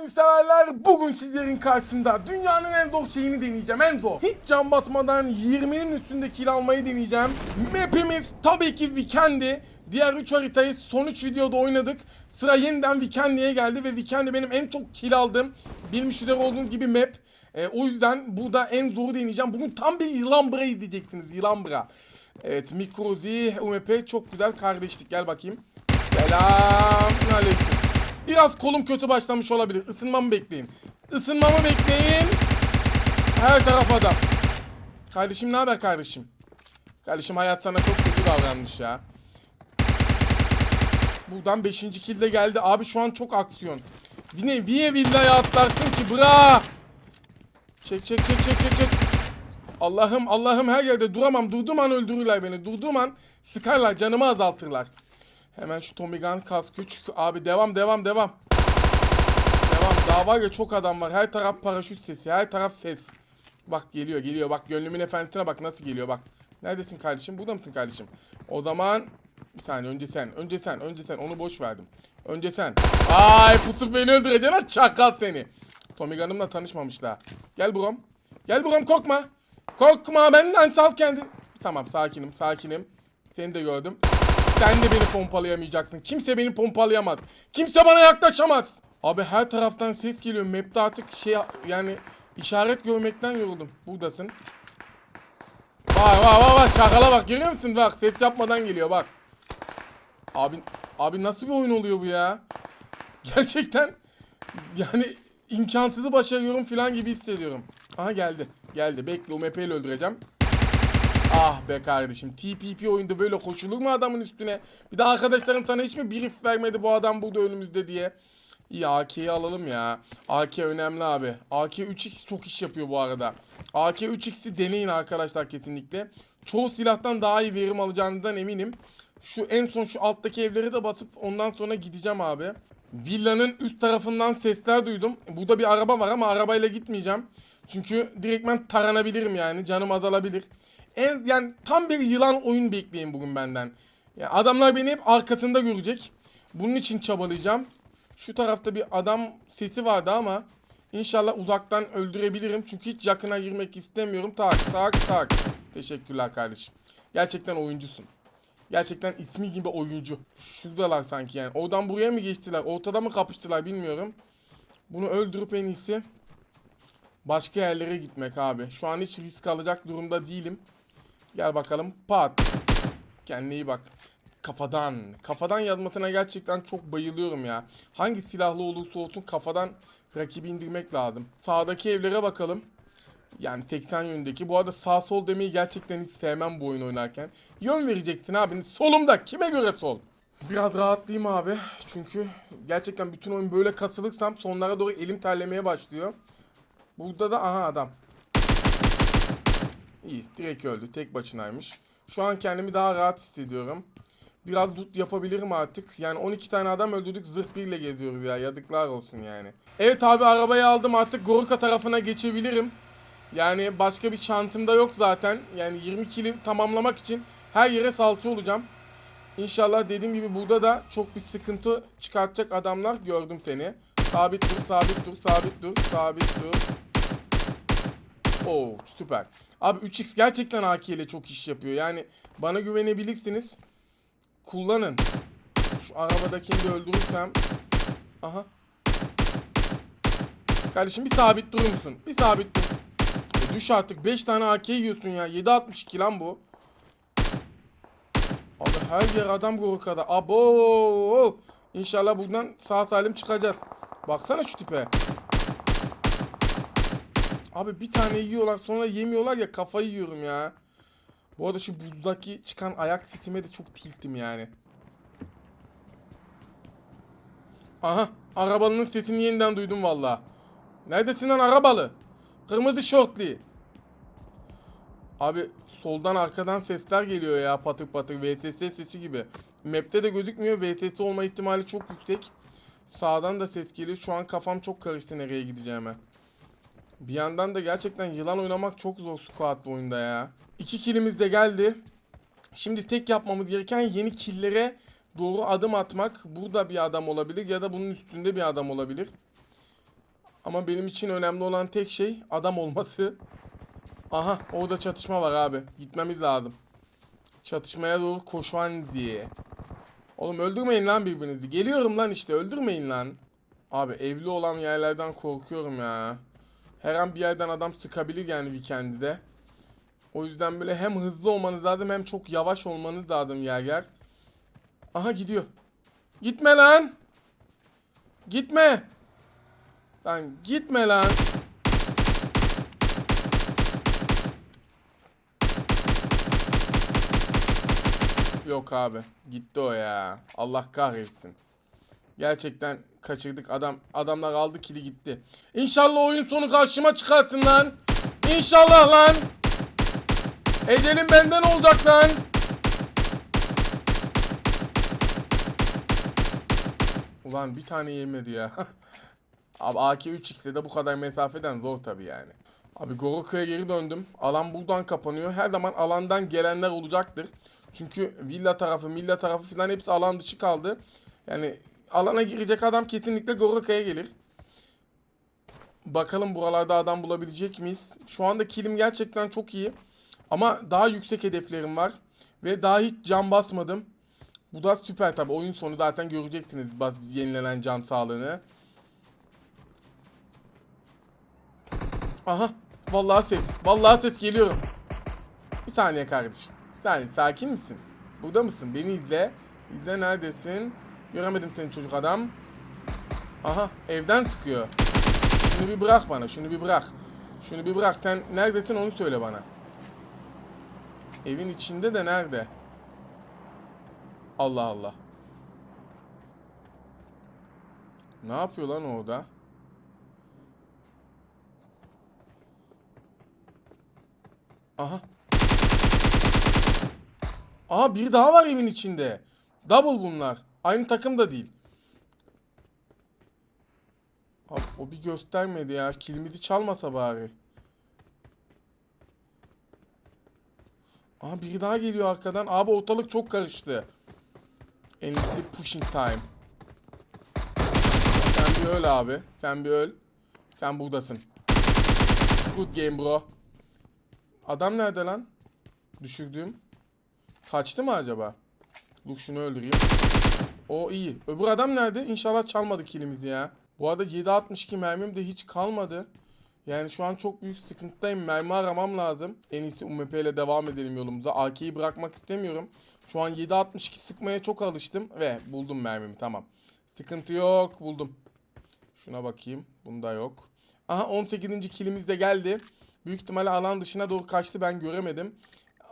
oyun severler bugün sizlerin karşısında dünyanın en zor şeyini deneyeceğim en zor. Hiç can batmadan 20'nin üstünde kill almayı deneyeceğim. Map'imiz tabii ki Vikendi. Diğer 3 haritayı son 3 videoda oynadık. Sıra yeniden Vikendi'ye geldi ve Vikendi benim en çok kill aldığım bilmiş üzere olduğunuz gibi map. Ee, o yüzden burada en zoru deneyeceğim. Bugün tam bir yılan bira izleyeceksiniz yılan bira. Evet Mikrozi UMP çok güzel kardeşlik gel bakayım. Selam aleyküm. Biraz kolum kötü başlamış olabilir. Isınmamı bekleyin. Isınmamı bekleyin. Her taraf adam. Kardeşim ne haber kardeşim? Kardeşim hayat sana çok kötü davranmış ya. Buradan 5. kill de geldi. Abi şu an çok aksiyon. Yine niye villaya atlarsın ki bra? Çek çek çek çek çek çek. Allah'ım Allah'ım her yerde duramam. Durduğum an öldürürler beni. Durduğum an sıkarlar. Canımı azaltırlar. Hemen şu Tommy Gun kask 3. Abi devam devam devam. Devam. Daha var ya çok adam var. Her taraf paraşüt sesi. Her taraf ses. Bak geliyor geliyor. Bak gönlümün efendisine bak nasıl geliyor bak. Neredesin kardeşim? Burada mısın kardeşim? O zaman bir saniye önce sen. Önce sen. Önce sen. Onu boş verdim. Önce sen. Ay pusup beni öldüreceksin ha çakal seni. Tommy Gun'ımla tanışmamışlar. Gel buram. Gel buram korkma. Korkma benden sal kendin. Tamam sakinim sakinim. Seni de gördüm. Sen de beni pompalayamayacaksın. Kimse beni pompalayamaz. Kimse bana yaklaşamaz. Abi her taraftan ses geliyor. Map'te artık şey yani işaret görmekten yoruldum. Buradasın. Vay vay vay vay çakala bak görüyor musun? Bak ses yapmadan geliyor bak. Abi abi nasıl bir oyun oluyor bu ya? Gerçekten yani imkansızı başarıyorum falan gibi hissediyorum. Aha geldi. Geldi. Bekle UMP ile öldüreceğim. Ah be kardeşim. TPP oyunda böyle koşulur mu adamın üstüne? Bir de arkadaşlarım sana hiç mi brief vermedi bu adam burada önümüzde diye. İyi AK'yi alalım ya. AK önemli abi. AK 3x çok iş yapıyor bu arada. AK 3x'i deneyin arkadaşlar kesinlikle. Çoğu silahtan daha iyi verim alacağınızdan eminim. Şu en son şu alttaki evleri de basıp ondan sonra gideceğim abi. Villanın üst tarafından sesler duydum. Burada bir araba var ama arabayla gitmeyeceğim. Çünkü direktmen taranabilirim yani. Canım azalabilir. En yani tam bir yılan oyun bekleyin bugün benden. Ya adamlar beni hep arkasında görecek. Bunun için çabalayacağım. Şu tarafta bir adam sesi vardı ama inşallah uzaktan öldürebilirim. Çünkü hiç yakına girmek istemiyorum. Tak tak tak. Teşekkürler kardeşim. Gerçekten oyuncusun. Gerçekten ismi gibi oyuncu. Şuradalar sanki yani. Oradan buraya mı geçtiler? Ortada mı kapıştılar bilmiyorum. Bunu öldürüp en iyisi başka yerlere gitmek abi. Şu an hiç risk alacak durumda değilim. Gel bakalım. Pat. Kendine iyi bak. Kafadan. Kafadan yazmasına gerçekten çok bayılıyorum ya. Hangi silahlı olursa olsun kafadan rakibi indirmek lazım. Sağdaki evlere bakalım. Yani 80 yönündeki. Bu arada sağ sol demeyi gerçekten hiç sevmem bu oyun oynarken. Yön vereceksin abi. Solumda. Kime göre sol? Biraz rahatlayayım abi. Çünkü gerçekten bütün oyun böyle kasılırsam sonlara doğru elim terlemeye başlıyor. Burada da aha adam. İyi direkt öldü. Tek başınaymış. Şu an kendimi daha rahat hissediyorum. Biraz loot yapabilirim artık. Yani 12 tane adam öldürdük zırh 1 ile geziyoruz ya. Yadıklar olsun yani. Evet abi arabayı aldım artık Goruka tarafına geçebilirim. Yani başka bir şantım da yok zaten. Yani 20 kili tamamlamak için her yere salça olacağım. İnşallah dediğim gibi burada da çok bir sıkıntı çıkartacak adamlar gördüm seni. Sabit dur, sabit dur, sabit dur, sabit dur. Oo süper. Abi 3x gerçekten AK ile çok iş yapıyor. Yani bana güvenebilirsiniz. Kullanın. Şu arabadakini de öldürürsem. Aha. Kardeşim bir sabit durur musun? Bir sabit dur. E düş artık. 5 tane AK yiyorsun ya. 7.62 lan bu. Abi her yer adam korkada. Abo. İnşallah buradan sağ salim çıkacağız. Baksana şu tipe. Abi bir tane yiyorlar sonra yemiyorlar ya kafayı yiyorum ya. Bu arada şu buzdaki çıkan ayak sesime de çok tiltim yani. Aha arabanın sesini yeniden duydum valla. Neredesin lan arabalı? Kırmızı şortlu. Abi soldan arkadan sesler geliyor ya patır patır VSS sesi gibi. Map'te de gözükmüyor VSS olma ihtimali çok yüksek. Sağdan da ses geliyor. Şu an kafam çok karıştı nereye gideceğime. Bir yandan da gerçekten yılan oynamak çok zor squat bu oyunda ya. İki killimiz de geldi. Şimdi tek yapmamız gereken yeni killere doğru adım atmak. Burada bir adam olabilir ya da bunun üstünde bir adam olabilir. Ama benim için önemli olan tek şey adam olması. Aha orada çatışma var abi. Gitmemiz lazım. Çatışmaya doğru koşman diye. Oğlum öldürmeyin lan birbirinizi. Geliyorum lan işte öldürmeyin lan. Abi evli olan yerlerden korkuyorum ya. Her an bir yerden adam sıkabilir yani Weekend'de. O yüzden böyle hem hızlı olmanız lazım hem çok yavaş olmanız lazım yer yer. Aha gidiyor. Gitme lan. Gitme. Lan gitme lan. Yok abi. Gitti o ya. Allah kahretsin. Gerçekten kaçırdık. Adam adamlar aldı kili gitti. İnşallah oyun sonu karşıma çıkartın lan. İnşallah lan. Ecelim benden olacak lan. Ulan bir tane yemedi ya. Abi AK-3X'de de bu kadar mesafeden zor tabi yani. Abi Goroka'ya geri döndüm. Alan buradan kapanıyor. Her zaman alandan gelenler olacaktır. Çünkü villa tarafı, milla tarafı falan hepsi alan dışı kaldı. Yani alana girecek adam kesinlikle Goroka'ya gelir. Bakalım buralarda adam bulabilecek miyiz? Şu anda kilim gerçekten çok iyi. Ama daha yüksek hedeflerim var. Ve daha hiç cam basmadım. Bu da süper tabi. Oyun sonu zaten göreceksiniz yenilenen can sağlığını. Aha. Vallahi ses. Vallahi ses geliyorum. Bir saniye kardeşim. Bir saniye sakin misin? Burada mısın? Beni izle. İzle neredesin? Göremedim seni çocuk adam. Aha evden sıkıyor. Şunu bir bırak bana. Şunu bir bırak. Şunu bir bırak. Sen neredesin onu söyle bana. Evin içinde de nerede? Allah Allah. Ne yapıyor lan orada? Aha. Aha bir daha var evin içinde. Double bunlar. Aynı takım da değil. Abi o bir göstermedi ya. Kilimizi çalmasa bari. Aha biri daha geliyor arkadan. Abi ortalık çok karıştı. İyisi pushing time. Sen bir öl abi. Sen bir öl. Sen buradasın. Good game bro. Adam nerede lan? Düşürdüğüm. Kaçtı mı acaba? Dur şunu öldüreyim. O iyi. Öbür adam nerede? İnşallah çalmadı kilimizi ya. Bu arada 7.62 mermim de hiç kalmadı. Yani şu an çok büyük sıkıntıdayım. Mermi aramam lazım. En iyisi UMP ile devam edelim yolumuza. AK'yi bırakmak istemiyorum. Şu an 7.62 sıkmaya çok alıştım. Ve buldum mermimi tamam. Sıkıntı yok buldum. Şuna bakayım. Bunda yok. Aha 18. kilimiz de geldi. Büyük ihtimalle alan dışına doğru kaçtı ben göremedim.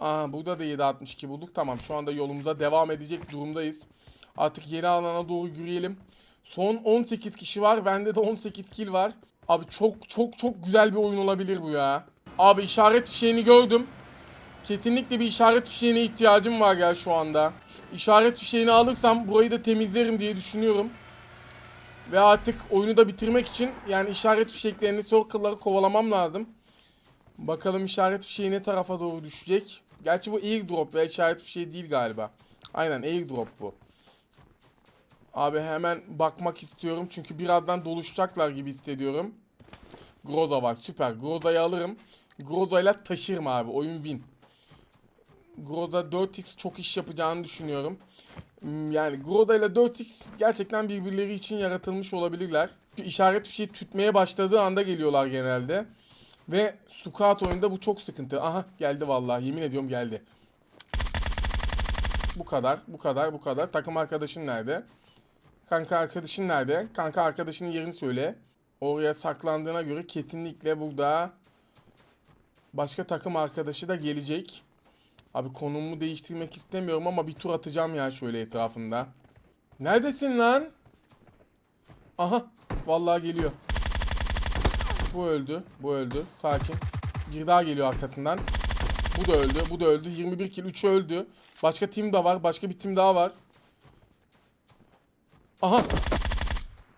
Aha burada da 7.62 bulduk. Tamam şu anda yolumuza devam edecek durumdayız. Artık yeni alana doğru yürüyelim. Son 18 kişi var. Bende de 18 kill var. Abi çok çok çok güzel bir oyun olabilir bu ya. Abi işaret fişeğini gördüm. Kesinlikle bir işaret fişeğine ihtiyacım var ya şu anda. Şu işaret fişeğini alırsam burayı da temizlerim diye düşünüyorum. Ve artık oyunu da bitirmek için yani işaret fişeklerini circle'ları kovalamam lazım. Bakalım işaret fişeği ne tarafa doğru düşecek. Gerçi bu airdrop veya işaret fişeği değil galiba. Aynen airdrop bu. Abi hemen bakmak istiyorum çünkü birazdan doluşacaklar gibi hissediyorum. Groza var süper. Groza'yı alırım. Groza'yla taşırım abi. Oyun win. Groza 4x çok iş yapacağını düşünüyorum. Hmm, Yani Groza ile 4x gerçekten birbirleri için yaratılmış olabilirler. İşaret fişeği tütmeye başladığı anda geliyorlar genelde. Ve Squat oyunda bu çok sıkıntı. Aha geldi vallahi yemin ediyorum geldi. Bu kadar, bu kadar, bu kadar. Takım arkadaşın nerede? Kanka arkadaşın nerede? Kanka arkadaşının yerini söyle. Oraya saklandığına göre kesinlikle burada başka takım arkadaşı da gelecek. Abi konumumu değiştirmek istemiyorum ama bir tur atacağım ya şöyle etrafında. Neredesin lan? Aha vallahi geliyor. Bu öldü. Bu öldü. Sakin. Bir daha geliyor arkasından. Bu da öldü. Bu da öldü. 21 kill. 3 öldü. Başka tim de var. Başka bir tim daha var. Aha.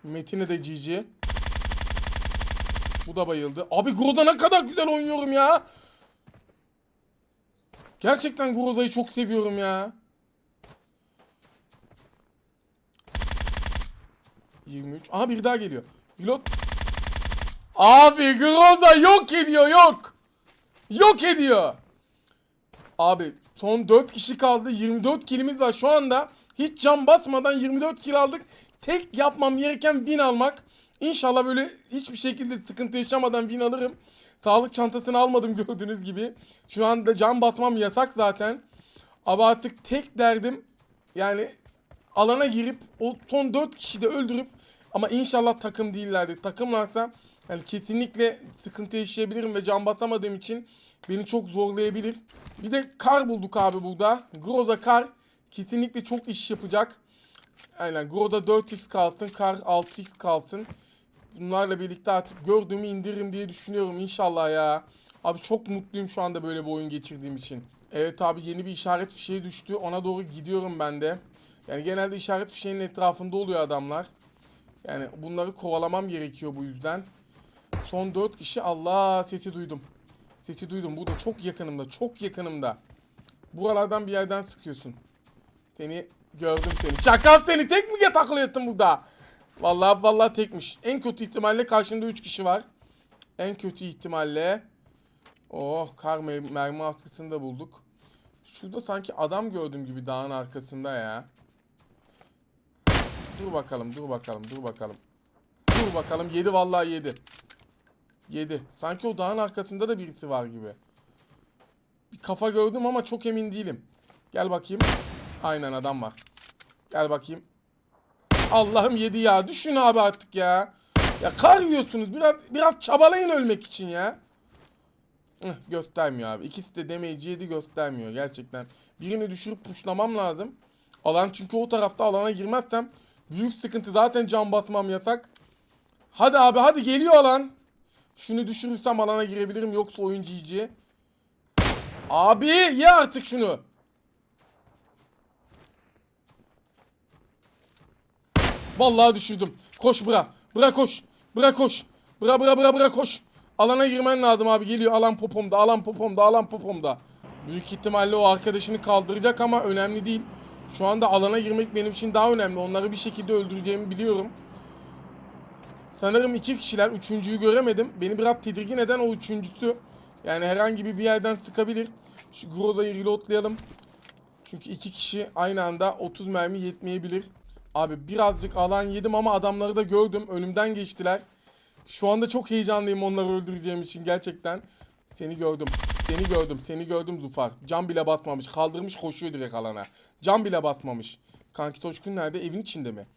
Metin'e de GG. Bu da bayıldı. Abi Groza ne kadar güzel oynuyorum ya. Gerçekten Groza'yı çok seviyorum ya. 23. Aha bir daha geliyor. Pilot. Abi Groza yok ediyor yok. Yok ediyor. Abi son 4 kişi kaldı. 24 kilimiz var. Şu anda hiç cam basmadan 24 kill aldık. Tek yapmam gereken win almak. İnşallah böyle hiçbir şekilde sıkıntı yaşamadan win alırım. Sağlık çantasını almadım gördüğünüz gibi. Şu anda cam basmam yasak zaten. Ama artık tek derdim yani alana girip o son 4 kişiyi de öldürüp ama inşallah takım değillerdi. Takımlarsa yani kesinlikle sıkıntı yaşayabilirim ve can basamadığım için beni çok zorlayabilir. Bir de kar bulduk abi burada. Groza kar kesinlikle çok iş yapacak. Aynen Groza 4x kalsın, kar 6x kalsın. Bunlarla birlikte artık gördüğümü indiririm diye düşünüyorum inşallah ya. Abi çok mutluyum şu anda böyle bir oyun geçirdiğim için. Evet abi yeni bir işaret fişeği düştü. Ona doğru gidiyorum ben de. Yani genelde işaret fişeğinin etrafında oluyor adamlar. Yani bunları kovalamam gerekiyor bu yüzden. Son 4 kişi Allah sesi duydum. Sesi duydum. Burada çok yakınımda. Çok yakınımda. Buralardan bir yerden sıkıyorsun. Seni gördüm seni. Çakal seni tek mi yataklıyorsun burada? Vallahi vallahi tekmiş. En kötü ihtimalle karşında 3 kişi var. En kötü ihtimalle. Oh kar mer- mermi askısını da bulduk. Şurada sanki adam gördüm gibi dağın arkasında ya. Dur bakalım, dur bakalım, dur bakalım. Dur bakalım, yedi vallahi yedi. Yedi. Sanki o dağın arkasında da birisi var gibi. Bir kafa gördüm ama çok emin değilim. Gel bakayım. Aynen adam var. Gel bakayım. Allah'ım yedi ya. Düşün abi artık ya. Ya kar yiyorsunuz. Biraz biraz çabalayın ölmek için ya. Hıh, göstermiyor abi. İkisi de damage yedi göstermiyor gerçekten. Birini düşürüp puşlamam lazım. Alan çünkü o tarafta alana girmezsem büyük sıkıntı. Zaten can basmam yasak. Hadi abi hadi geliyor alan. Şunu düşürürsem alana girebilirim yoksa oyun GG. Abi ye artık şunu. Vallahi düşürdüm. Koş bıra. Bıra koş. Bıra koş. Bıra bıra bıra bıra koş. Alana girmen lazım abi. Geliyor alan popomda. Alan popomda. Alan popomda. Büyük ihtimalle o arkadaşını kaldıracak ama önemli değil. Şu anda alana girmek benim için daha önemli. Onları bir şekilde öldüreceğimi biliyorum. Sanırım iki kişiler. Üçüncüyü göremedim. Beni biraz tedirgin eden o üçüncüsü. Yani herhangi bir yerden sıkabilir. Şu Groza'yı reloadlayalım. Çünkü iki kişi aynı anda 30 mermi yetmeyebilir. Abi birazcık alan yedim ama adamları da gördüm. Önümden geçtiler. Şu anda çok heyecanlıyım onları öldüreceğim için gerçekten. Seni gördüm. Seni gördüm. Seni gördüm Zufar. Can bile batmamış. Kaldırmış koşuyor direkt alana. Can bile batmamış. Kanki Toşkun nerede? Evin içinde mi?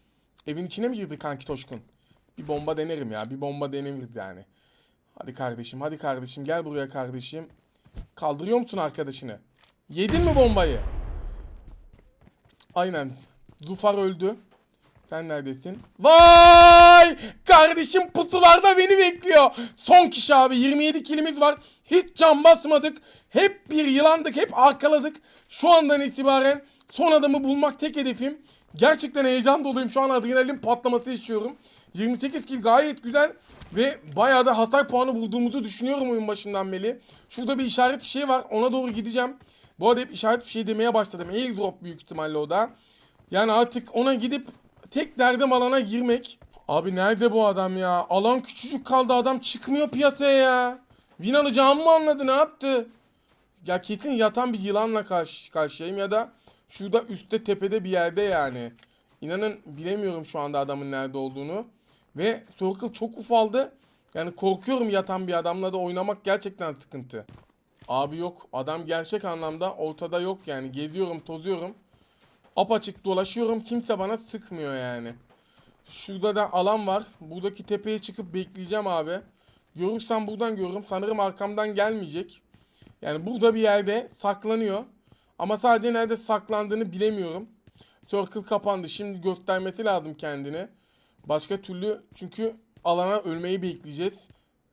Evin içine mi girdi Kanki Toşkun? Bir bomba denerim ya. Bir bomba deneriz yani. Hadi kardeşim. Hadi kardeşim. Gel buraya kardeşim. Kaldırıyor musun arkadaşını? Yedin mi bombayı? Aynen. Zufar öldü. Sen neredesin? Vay! Kardeşim pusularda beni bekliyor. Son kişi abi. 27 kilimiz var. Hiç can basmadık. Hep bir yılandık. Hep arkaladık. Şu andan itibaren son adamı bulmak tek hedefim. Gerçekten heyecan doluyum. Şu an adrenalin patlaması yaşıyorum. 28 kill gayet güzel. Ve bayağı da hasar puanı bulduğumuzu düşünüyorum oyun başından beri. Şurada bir işaret fişeği var. Ona doğru gideceğim. Bu arada hep işaret fişeği demeye başladım. Airdrop büyük ihtimalle o da. Yani artık ona gidip tek derdim alana girmek. Abi nerede bu adam ya? Alan küçücük kaldı adam çıkmıyor piyasaya ya. Win alacağımı mı anladı ne yaptı? Ya kesin yatan bir yılanla karşı karşıyayım ya da şurada üstte tepede bir yerde yani. İnanın bilemiyorum şu anda adamın nerede olduğunu. Ve Circle çok ufaldı. Yani korkuyorum yatan bir adamla da oynamak gerçekten sıkıntı. Abi yok. Adam gerçek anlamda ortada yok yani. Geziyorum, tozuyorum. Apaçık dolaşıyorum. Kimse bana sıkmıyor yani. Şurada da alan var. Buradaki tepeye çıkıp bekleyeceğim abi. Görürsem buradan görürüm. Sanırım arkamdan gelmeyecek. Yani burada bir yerde saklanıyor. Ama sadece nerede saklandığını bilemiyorum. Circle kapandı. Şimdi göstermesi lazım kendini. Başka türlü çünkü alana ölmeyi bekleyeceğiz.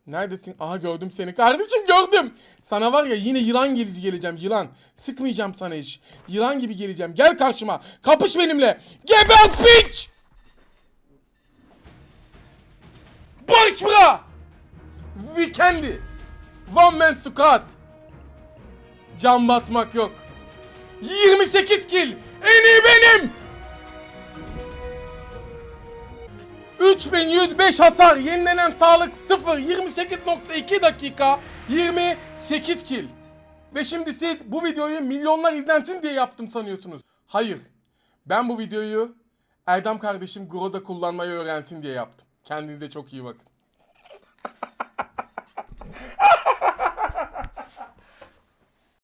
Neredesin? Aha gördüm seni. Kardeşim gördüm. Sana var ya yine yılan gibi geleceğim yılan. Sıkmayacağım sana hiç. Yılan gibi geleceğim. Gel karşıma. Kapış benimle. Geber piç! Barış bura! Weekend'i. One man squad. Can batmak yok. 28 kill. En iyi benim. 3105 hasar. Yenilenen sağlık 0. 28.2 dakika. 28 kill. Ve şimdi siz bu videoyu milyonlar izlensin diye yaptım sanıyorsunuz. Hayır. Ben bu videoyu Erdem kardeşim Groza kullanmayı öğrensin diye yaptım. Kendinize çok iyi bakın.